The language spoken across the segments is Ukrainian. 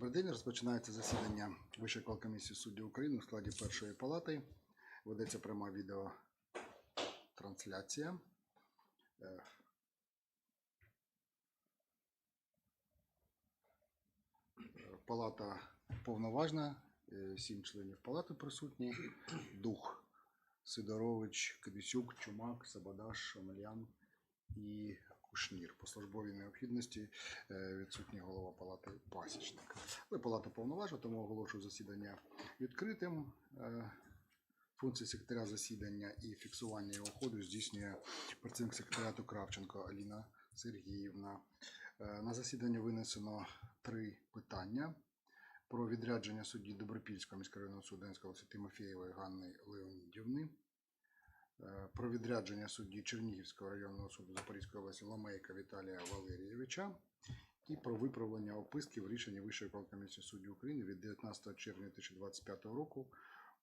Добрий день. Розпочинається засідання Вищої квалкомісії суддів України в складі першої палати. Ведеться пряма відеотрансляція. Е, Палата повноважна, е, сім членів палати присутні. Дух Сидорович, Кадисюк, Чумак, Сабадаш, Шамельян і Кушнір. По службовій необхідності е, відсутній голова палати пасічник. Але палата повноважна, тому оголошую засідання відкритим. Е, Функції секретаря засідання і фіксування його ходу здійснює працівник секретаріату Кравченко Аліна Сергіївна. Е, На засідання винесено три питання про відрядження судді Добропільського міськрайонного суду Донецької Тимофєєвої Ганни Леонідівни, про відрядження судді Чернігівського районного суду Запорізької області Ламейка Віталія Валерійовича і про виправлення описки в рішенні Вищої комісії суддів України від 19 червня 2025 року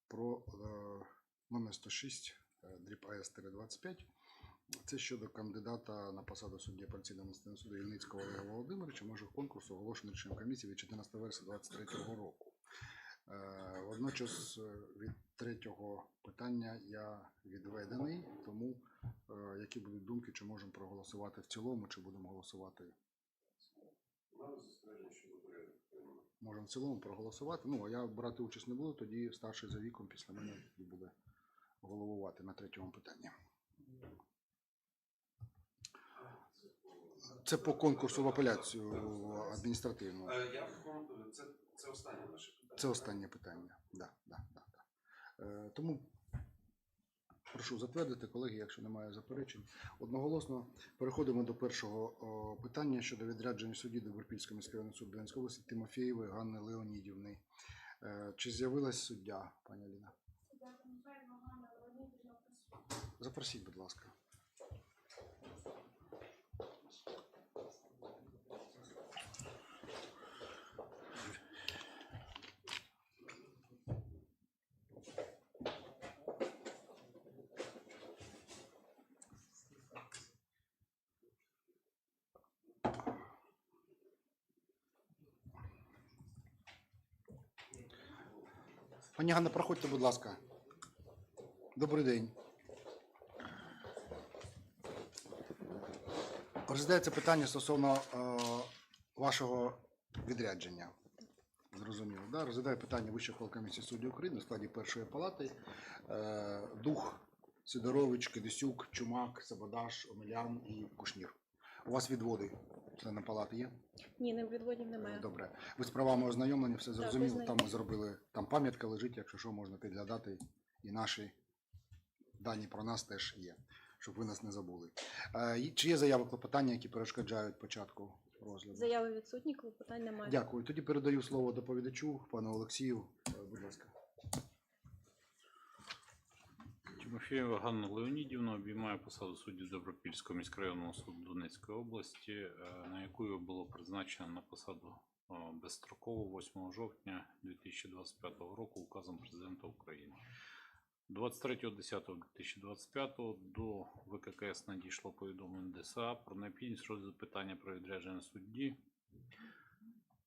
про е, номер 106 е, дріб АС 25 це щодо кандидата на посаду судді апеляційного суду Ільницького Олега Володимировича межах конкурсу оголошений рішенням комісії від 14 вересня 2023 року. Е, Водночас е, від третього питання я відведений, тому е, які будуть думки, чи можемо проголосувати в цілому, чи будемо голосувати. Можемо в цілому проголосувати. Ну, а я брати участь не буду, тоді старший за віком після мене буде головувати на третьому питанні. Це по конкурсу в апеляцію адміністративну. Я це, це останнє наше питання. Це останнє питання. Да, да, да, да. Е, тому прошу затвердити, колеги, якщо немає заперечень. Одноголосно переходимо до першого о, питання щодо відрядження судді Добропільського міського суду Донецької області Тимофєєвої Ганни Леонідівни. Е, чи з'явилась суддя, пані Аліна? Запросіть, будь ласка. Пані Ганна, проходьте, будь ласка. Добрий день. Розглядається питання стосовно е, вашого відрядження. Зрозуміло, да? Розглядає питання Вищої комісії суддів України у складі першої палати. Е, Дух, Сидорович, Кедесюк, Чумак, Сабадаш, Омелян і Кушнір. У вас відводи члена палати є? Ні, не відводів немає. Добре. Ви з правами ознайомлені, все зрозуміло. Там ми зробили, там пам'ятка лежить, якщо що, можна підглядати. І наші дані про нас теж є, щоб ви нас не забули. Е, Чи є заяви клопотання, які перешкоджають початку розгляду? Заяви відсутні, клопотань немає. Дякую. Тоді передаю слово доповідачу, пану Олексію. Е, Будь ласка. Тимофєєва Ганна Леонідівна обіймає посаду судді Добропільського міськрайонного суду Донецької області, е, на яку було призначено на посаду е, безстроково 8 жовтня 2025 року указом президента України. 23.10.2025 до ВККС надійшло повідомлення ДСА про необхідність розгляду питання про відрядження судді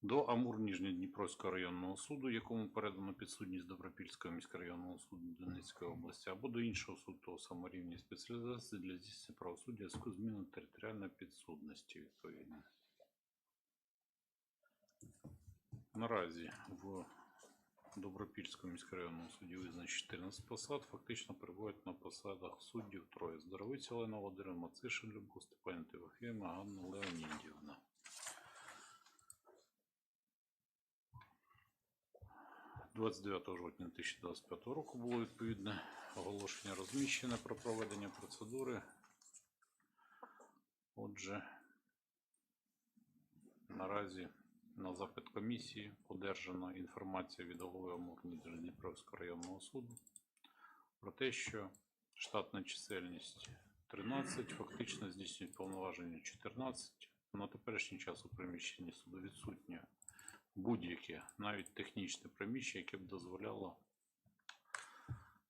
до Амур Ніжньодніпровського районного суду, якому передано підсудність Добропільського міськрайонного суду Донецької області, або до іншого суду того самого рівня спеціалізації для здійснення правосуддя зв'язку з зміною територіальної підсудності відповідно. Наразі в Добропільському міськрайонному суді визначено 14 посад, фактично перебувають на посадах суддів троє. Здоровиця Олена Володимирівна, Мацишин Любов, Степан Тимофєєва, Ганна Леонідівна. 29 жовтня 2025 року було відповідне оголошення розміщене про проведення процедури. Отже, наразі на запит комісії одержана інформація від голови Амурні-Дніпровського районного суду про те, що штатна чисельність 13, фактично здійснюють повноваження 14. На теперішній час у приміщенні суду відсутнє будь-яке, навіть технічне приміщення, яке б дозволяло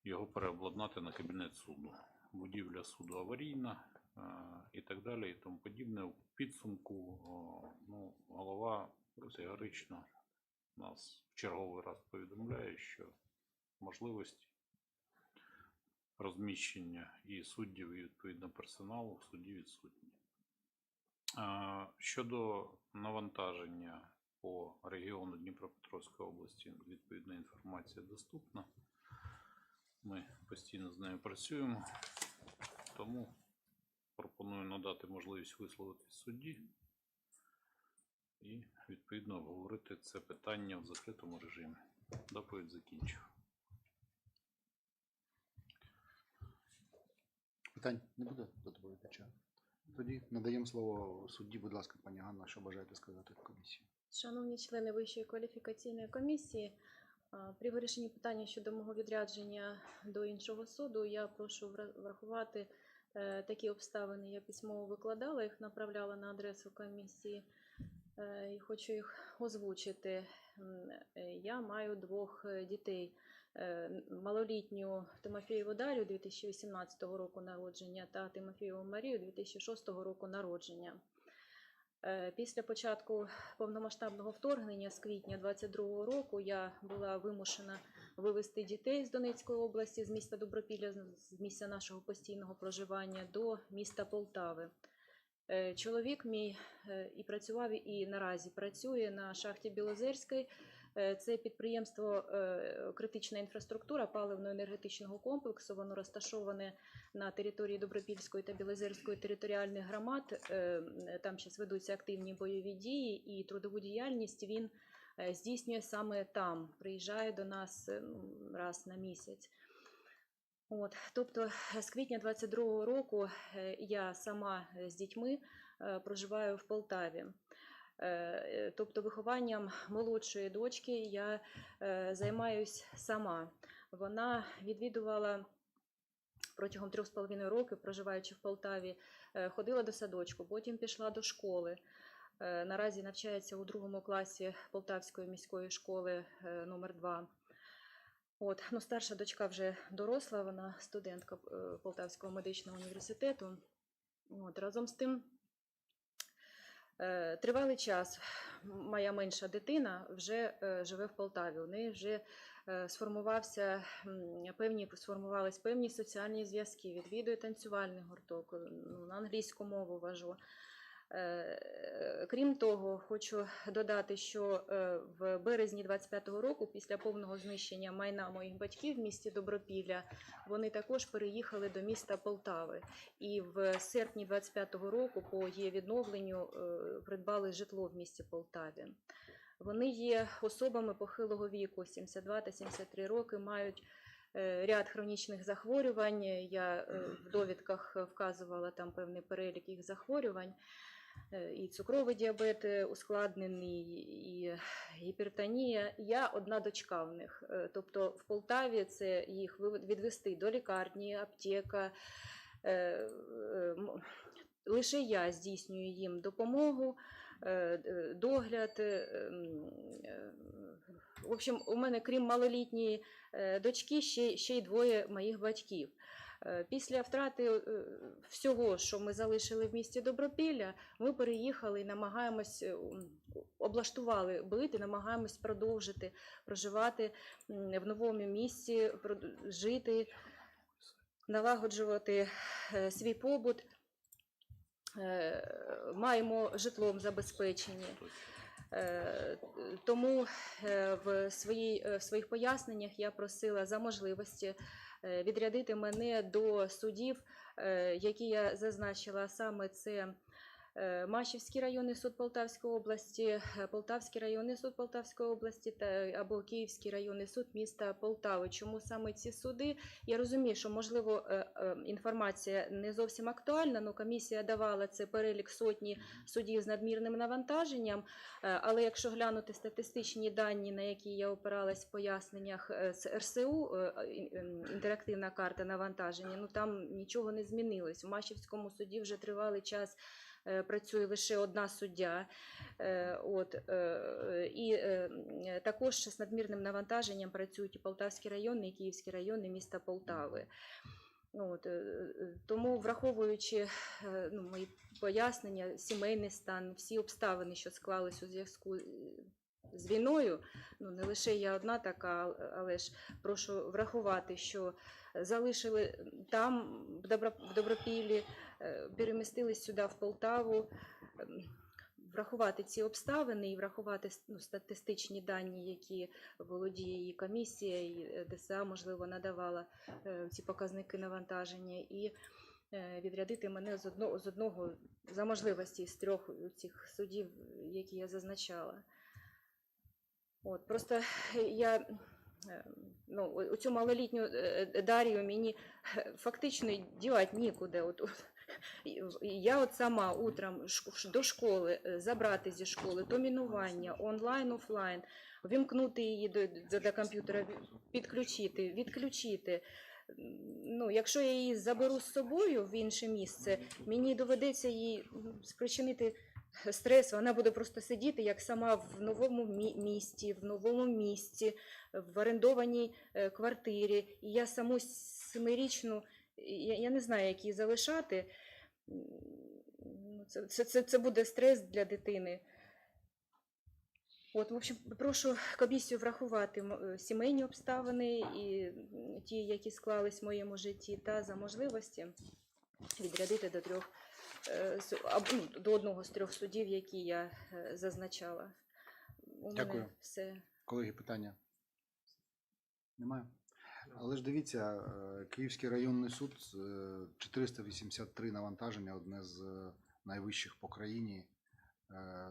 його переобладнати на кабінет суду. Будівля суду аварійна е, і так далі, і тому подібне. У підсумку ну, голова категорично нас в черговий раз повідомляє, що можливості розміщення і суддів, і відповідно персоналу в суді відсутні. Щодо навантаження по регіону Дніпропетровської області, відповідна інформація доступна. Ми постійно з нею працюємо, тому пропоную надати можливість висловитись судді і відповідно обговорити це питання в закритому режимі. Доповідь закінчив. Питань не буде до доповідача? Тоді надаємо слово судді, будь ласка, пані Ганна, що бажаєте сказати в комісії. Шановні члени Вищої кваліфікаційної комісії, при вирішенні питання щодо мого відрядження до іншого суду, я прошу врахувати е, такі обставини. Я письмово викладала їх, направляла на адресу комісії е, і хочу їх озвучити. Е, Я маю двох дітей. Малолітню Тимофієву Дарю 2018 року народження та Тимофієву Марію 2006 року народження. Е, Після початку повномасштабного вторгнення з квітня 22 року я була вимушена вивезти дітей з Донецької області, з міста Добропілля, з- місця нашого постійного проживання до міста Полтави. Е, Чоловік мій е, і працював, і наразі працює на шахті Білозерської. Е, Це підприємство е, критична інфраструктура паливно-енергетичного комплексу. Воно розташоване на території Добропільської та Білозерської територіальних громад. Е, Там зараз ведуться активні бойові дії, і трудову діяльність він здійснює саме там. Приїжджає до нас ну, раз на місяць. От, тобто з квітня 22-го року я сама з дітьми проживаю в Полтаві. Е, е, Тобто вихованням молодшої дочки я е, займаюсь сама. Вона відвідувала протягом трьох з половиною років, проживаючи в Полтаві, ходила до садочку, потім пішла до школи. Наразі навчається у другому класі Полтавської міської школи номер 2 От, ну, старша дочка вже доросла, вона студентка Полтавського медичного університету. От, разом з тим, тривалий час моя менша дитина вже е, живе в Полтаві. У неї вже е, сформувався певні сформувались певні соціальні зв'язки. Відвідує танцювальний гурток, на англійську мову вожу. Е, Крім того, хочу додати, що е, в березні 25-го року, після повного знищення майна моїх батьків в місті Добропілля, вони також переїхали до міста Полтави. І в серпні 25-го року, по її відновленню, е, придбали житло в місті Полтаві. Вони є особами похилого віку, 72 та 73 роки, мають ряд хронічних захворювань. Я в довідках вказувала там певний перелік їх захворювань. І цукровий діабет е, ускладнений, і гіпертонія. Я одна дочка в них. Е, Тобто в Полтаві це їх відвести до лікарні, аптека. Е, Лише я здійснюю їм допомогу, е, догляд. е, В общем, у мене, крім малолітньої дочки, ще, ще й двоє моїх батьків. Е, Після втрати е, всього, що ми залишили в місті Добропілля, ми переїхали і намагаємось е, облаштували бит і намагаємось продовжити проживати в новому місці, жити, налагоджувати свій побут. Маємо житлом забезпечені. Тому в, своїй, в своїх поясненнях я просила за можливості відрядити мене до судів, е, які я зазначила саме це. Е, Машівський районний суд Полтавської області, е, Полтавський районний суд Полтавської області та або Київський районний суд міста Полтави. Чому саме ці суди? Я розумію, що можливо е, інформація не зовсім актуальна, але комісія давала це перелік сотні судів з надмірним навантаженням. Але якщо глянути статистичні дані, на які я опиралась в поясненнях з РСУ, ін- інтерактивна карта навантаження, ну там нічого не змінилось. У Машівському суді вже тривалий час. Е, Працює лише одна суддя, Е, от е, і також з надмірним навантаженням працюють і Полтавський район, і Київський район, і міста Полтави. От, тому, враховуючи ну, мої пояснення, сімейний стан, всі обставини, що склались у зв'язку з війною. Ну не лише я одна така, але ж прошу врахувати, що залишили там в Добро- в Добропіллі, перемістились сюди в Полтаву. Ем, Врахувати ці обставини і врахувати ну, статистичні дані, які володіє її комісія, і е, ДСА, можливо, надавала е, ці показники навантаження, і е, відрядити мене з одного, з одного за можливості з трьох цих судів, які я зазначала. От, просто я е, ну, оцю малолітню е, Дар'ю мені е, фактично дівати нікуди. От, і- і я от сама утром до школи е, забрати зі школи то мінування, онлайн, офлайн, вімкнути її до, до, до комп'ютера, підключити, відключити. Ну, якщо я її заберу з собою в інше місце, мені доведеться їй спричинити стрес. Вона буде просто сидіти як сама в новому місті, в новому місці, в орендованій е, квартирі. І я саму семирічну, я, я не знаю, як її залишати. Це, це, це, це буде стрес для дитини. От, в общем, прошу комісію врахувати е, сімейні обставини і ті, які склались в моєму житті, та за можливості відрядити до трьох е, ну, до одного з трьох судів, які я е, зазначала. У Дякую. мене все. Колеги, питання? Немає? Але ж дивіться, е, Київський районний суд е, 483 навантаження, одне з е, найвищих по країні. Е,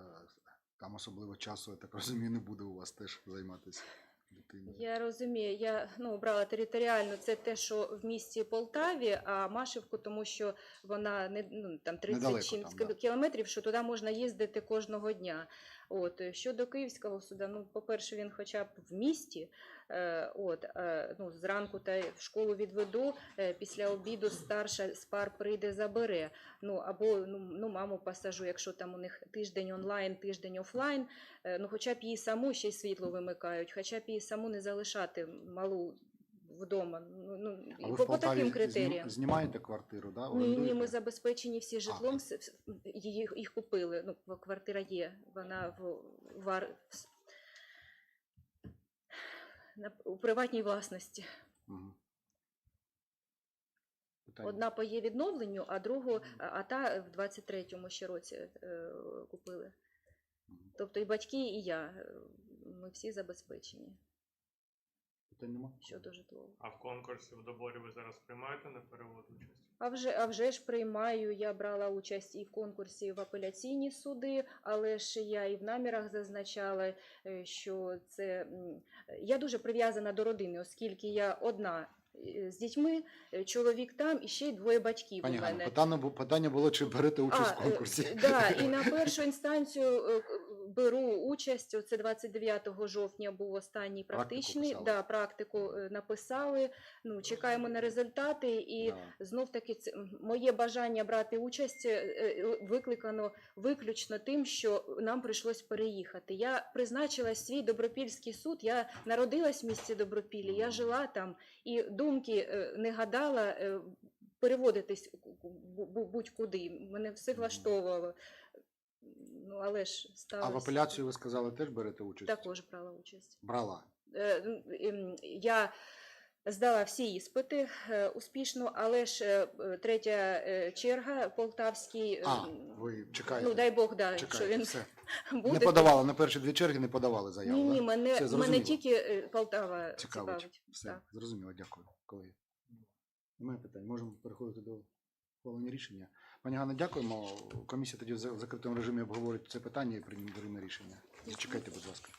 Там особливо часу, я так розумію, не буде у вас теж займатися дитиною. Я розумію, я ну, обрала територіально це те, що в місті Полтаві, а Машівку, тому що вона не ну, там 30 Недалеко чимсь там, да. кілометрів, що туди можна їздити кожного дня. От е, щодо Київського суду, ну, по-перше, він хоча б в місті. Е, от, е, ну, зранку та в школу відведу, після обіду старша з пар прийде, забере. Ну або ну, ну маму посажу, якщо там у них тиждень онлайн, тиждень офлайн. Ну, хоча б її саму ще й світло вимикають, хоча б її саму не залишати малу вдома. Ну, ну А ви в по, по таким критеріям. знімаєте квартиру, да? Ні, ні, ми забезпечені всі житлом. с- Її, їх купили. Ну, квартира є. Вона в, вар... у приватній власності. Питання? Одна по є відновленню, а другу, а, а та в 23-му ще році е, купили. Тобто і батьки, і я. е, Ми всі забезпечені Питань нема? щодо житлового. А в конкурсі в доборі ви зараз приймаєте на перевод участь? А вже, а вже ж приймаю. Я брала участь і в конкурсі і в апеляційні суди, але ж я і в намірах зазначала, е, що це я дуже прив'язана до родини, оскільки я одна з дітьми, е, чоловік там і ще й двоє батьків Пані у мене. питання, питання було, чи берете участь А, в е, конкурсі? Да, і на першу інстанцію е, беру участь. Це 29 жовтня був останній практичний. писали. Да, практику е, написали. Ну, чекаємо на результати і. Да. Знов таки, це моє бажання брати участь е, е, викликано виключно тим, що нам прийшлось переїхати. Я призначила свій добропільський суд. Я народилась в місті Добропіллі, я жила там і думки е, не гадала е, переводитись бу- бу- будь-куди. Мене все влаштовувало. Ну, але ж А в апеляцію ви сказали, теж берете участь? також брала участь. Брала. Е, ем, Я здала всі іспити успішно, але ж третя черга Полтавський. А, ви чекаєте. Ну, дай Бог, да, чекаєте. що він Все. Буде. Не подавала на перші дві черги, не подавали заяву. Ні, ні, мене, Все, мене зрозуміло. тільки е, Полтава Цікавить. цікавить. Все, Так. зрозуміло, дякую, колеги. Немає питань. Можемо переходити до ухвалення рішення. Пані Ганна, дякуємо. Комісія тоді в за- в закритому режимі обговорить це питання і прийме рішення. Чекайте, будь ласка.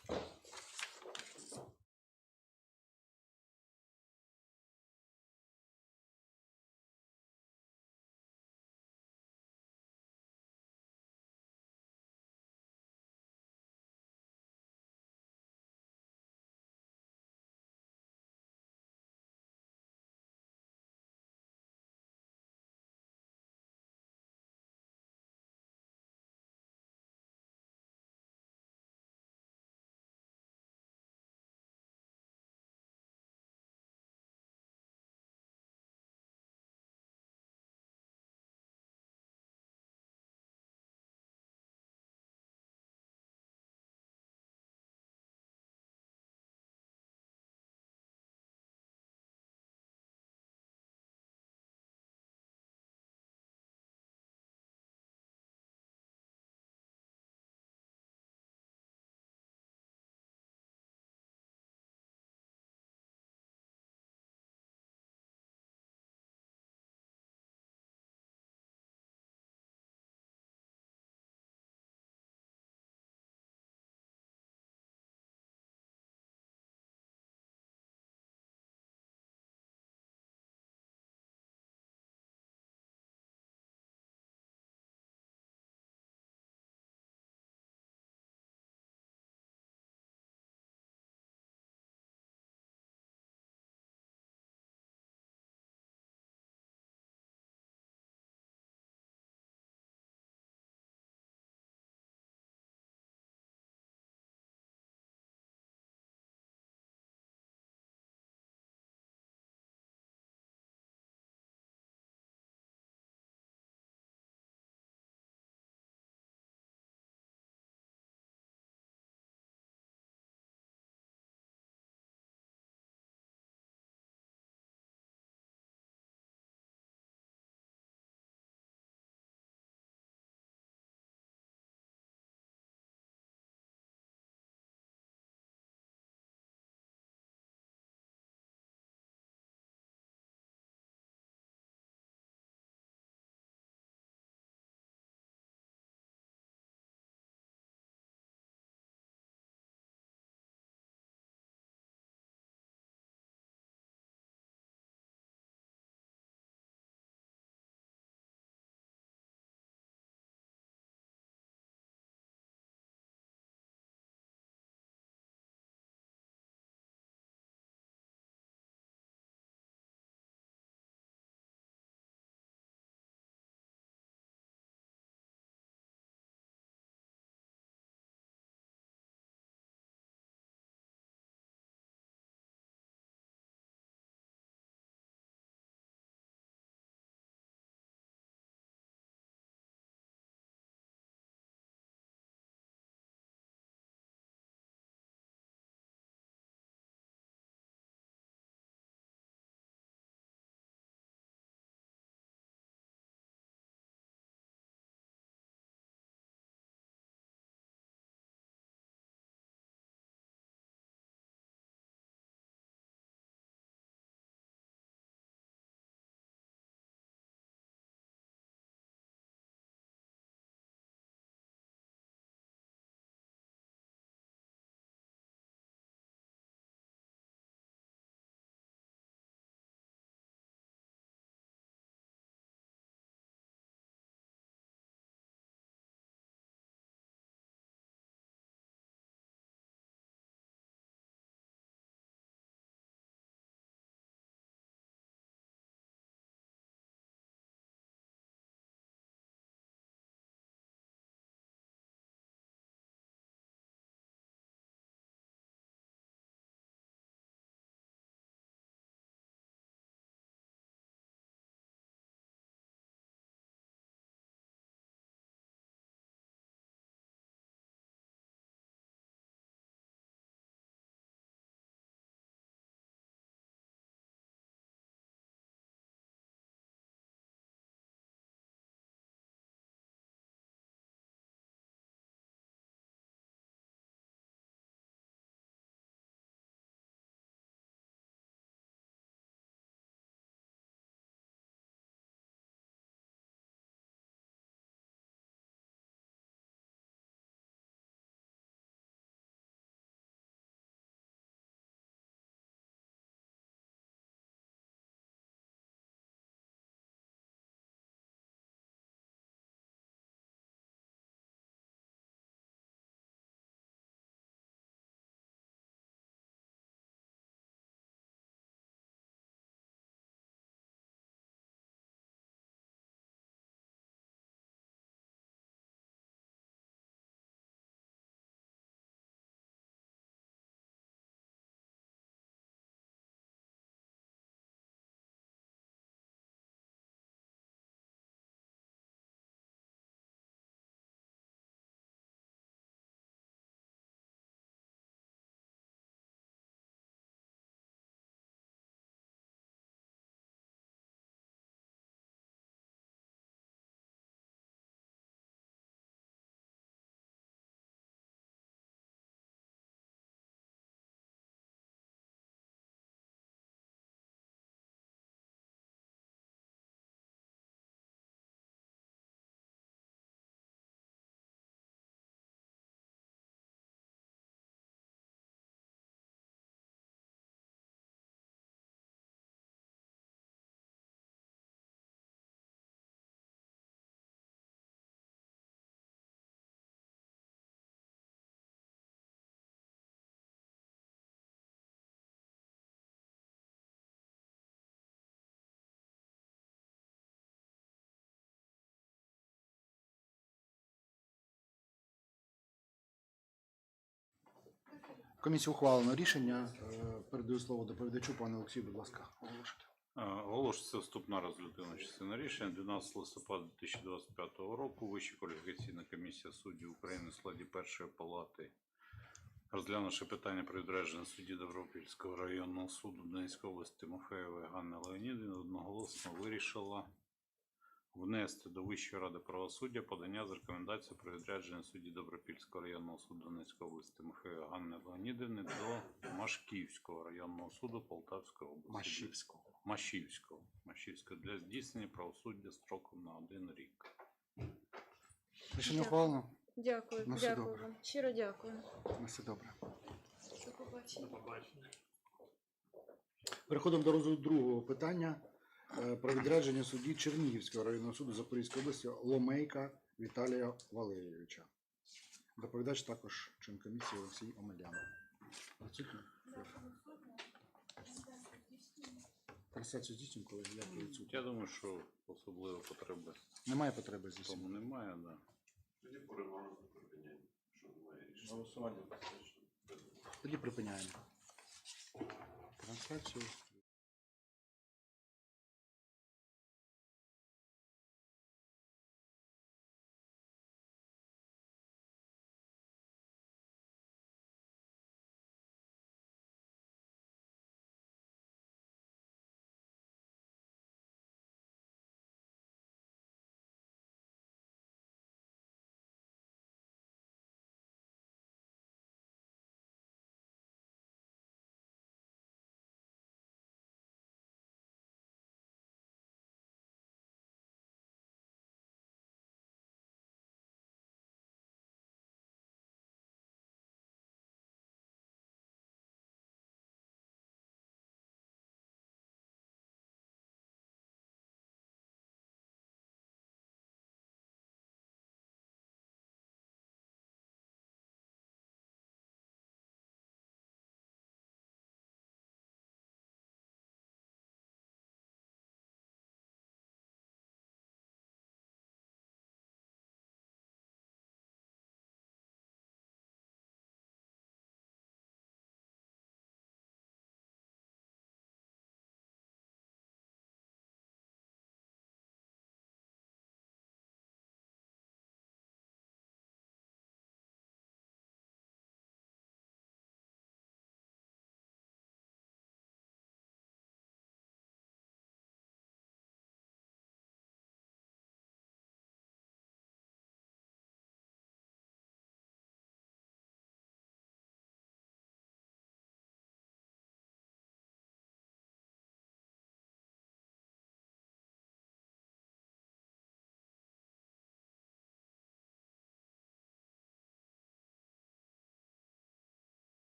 Комісія ухвалено рішення. Е, Передаю слово доповідачу, пане Олексію, будь ласка, оголошуйте. Е, Оголошується вступна резолютивна частина рішення 12 листопада 2025 року. Вища кваліфікаційна комісія суддів України в складі першої палати, розглянувши питання про відрядження судді Добропільського районного суду Донецької області Тимофеєвої Ганни Леонідівни, одноголосно вирішила внести до Вищої ради правосуддя подання з рекомендацією про відрядження судді Добропільського районного суду Донецької області Тимофеєвої Ганни Леонідівни до Машківського районного суду Полтавської області. Машівського. Машівського. Машівського для здійснення правосуддя строком на один рік. Рішення ухвалено. Дякую, Ну, все дякую добре. вам. Щиро дякую. На все добре. До побачення. Переходимо до розгляду другого питання про відрядження судді Чернігівського районного суду Запорізької області Ломейка Віталія Валерійовича. Доповідач також член комісії Олексій Омелян. Трансляцію здійснюємо, коли я відсутній. Я думаю, що особливої потреби Немає потреби тому здійснювати. немає. Да. Тоді по регламенту припиняємо, що немає рішення. Голосування. Тоді припиняємо. Трансляцію.